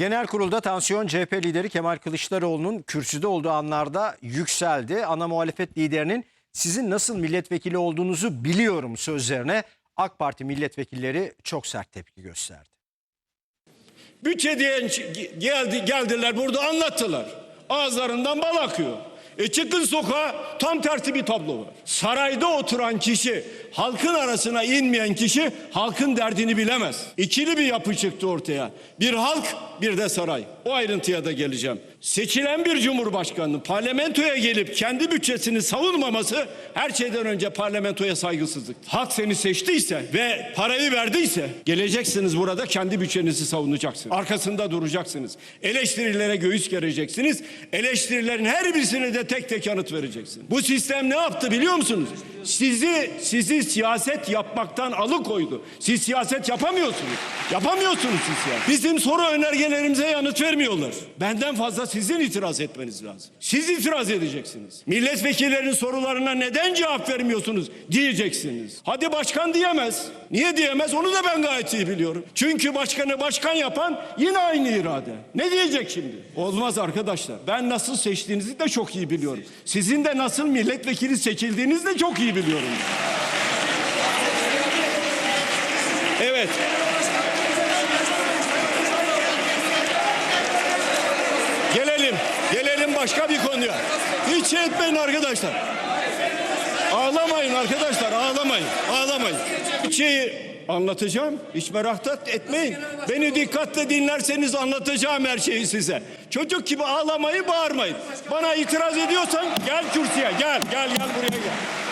Genel kurulda tansiyon CHP lideri Kemal Kılıçdaroğlu'nun kürsüde olduğu anlarda yükseldi. Ana muhalefet liderinin sizin nasıl milletvekili olduğunuzu biliyorum sözlerine AK Parti milletvekilleri çok sert tepki gösterdi. Bütçe diyen ç- geldi geldiler burada anlattılar. Ağızlarından bal akıyor. E çıkın sokağa tam tersi bir tablo var. Sarayda oturan kişi, halkın arasına inmeyen kişi halkın derdini bilemez. İkili bir yapı çıktı ortaya. Bir halk, bir de saray. O ayrıntıya da geleceğim. Seçilen bir cumhurbaşkanının parlamentoya gelip kendi bütçesini savunmaması her şeyden önce parlamentoya saygısızlık. Halk seni seçtiyse ve parayı verdiyse geleceksiniz burada kendi bütçenizi savunacaksınız. Arkasında duracaksınız. Eleştirilere göğüs gereceksiniz. Eleştirilerin her birisine de tek tek yanıt vereceksiniz. Bu sistem ne yaptı biliyor musunuz? Sizi sizi siyaset yapmaktan alıkoydu. Siz siyaset yapamıyorsunuz. Yapamıyorsunuz siz siyaset. Bizim soru önergelerimize yanıt vermiyorlar. Benden fazla sizin itiraz etmeniz lazım. Siz itiraz edeceksiniz. Milletvekillerinin sorularına neden cevap vermiyorsunuz diyeceksiniz. Hadi başkan diyemez. Niye diyemez onu da ben gayet iyi biliyorum. Çünkü başkanı başkan yapan yine aynı irade. Ne diyecek şimdi? Olmaz arkadaşlar. Ben nasıl seçtiğinizi de çok iyi biliyorum. Sizin de nasıl milletvekili seçildiğinizi de çok iyi biliyorum. Evet. Gelelim. Gelelim başka bir konuya. Hiç şey etmeyin arkadaşlar. Ağlamayın arkadaşlar ağlamayın. Ağlamayın. Bir şeyi anlatacağım. Hiç merak etmeyin. Beni dikkatle dinlerseniz anlatacağım her şeyi size. Çocuk gibi ağlamayı bağırmayın. Bana itiraz ediyorsan gel kürsüye gel gel gel buraya gel.